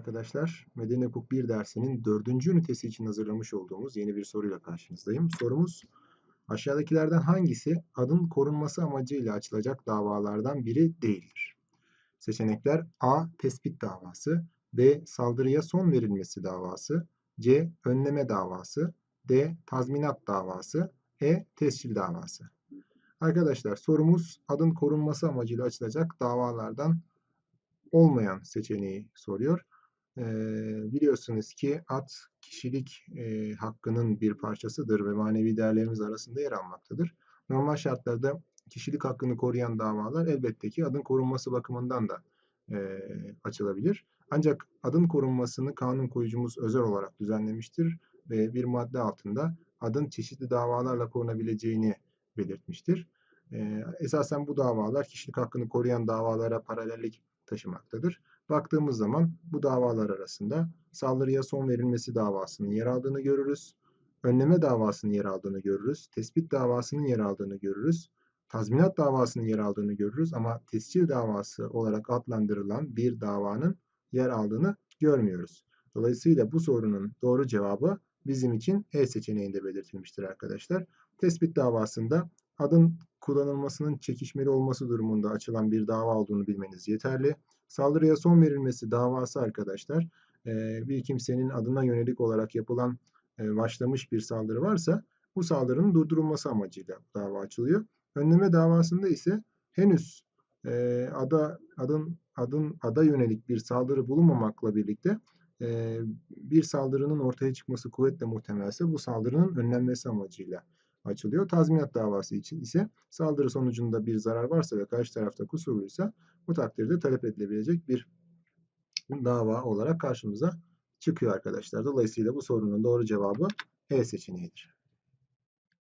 arkadaşlar. Medeni Hukuk 1 dersinin 4. ünitesi için hazırlamış olduğumuz yeni bir soruyla karşınızdayım. Sorumuz aşağıdakilerden hangisi adın korunması amacıyla açılacak davalardan biri değildir? Seçenekler A. Tespit davası B. Saldırıya son verilmesi davası C. Önleme davası D. Tazminat davası E. Tescil davası. Arkadaşlar sorumuz adın korunması amacıyla açılacak davalardan olmayan seçeneği soruyor. Biliyorsunuz ki ad kişilik e, hakkının bir parçasıdır ve manevi değerlerimiz arasında yer almaktadır. Normal şartlarda kişilik hakkını koruyan davalar elbette ki adın korunması bakımından da e, açılabilir. Ancak adın korunmasını kanun koyucumuz özel olarak düzenlemiştir ve bir madde altında adın çeşitli davalarla korunabileceğini belirtmiştir. E, esasen bu davalar kişilik hakkını koruyan davalara paralellik taşımaktadır. Baktığımız zaman bu davalar arasında saldırıya son verilmesi davasının yer aldığını görürüz. Önleme davasının yer aldığını görürüz. Tespit davasının yer aldığını görürüz. Tazminat davasının yer aldığını görürüz ama tescil davası olarak adlandırılan bir davanın yer aldığını görmüyoruz. Dolayısıyla bu sorunun doğru cevabı bizim için E seçeneğinde belirtilmiştir arkadaşlar. Tespit davasında adın kullanılmasının çekişmeli olması durumunda açılan bir dava olduğunu bilmeniz yeterli. Saldırıya son verilmesi davası arkadaşlar bir kimsenin adına yönelik olarak yapılan başlamış bir saldırı varsa bu saldırının durdurulması amacıyla dava açılıyor. Önleme davasında ise henüz ada adın adın ada yönelik bir saldırı bulunmamakla birlikte bir saldırının ortaya çıkması kuvvetle muhtemelse bu saldırının önlenmesi amacıyla açılıyor. Tazminat davası için ise saldırı sonucunda bir zarar varsa ve karşı tarafta kusurluysa bu takdirde talep edilebilecek bir dava olarak karşımıza çıkıyor arkadaşlar. Dolayısıyla bu sorunun doğru cevabı E seçeneğidir.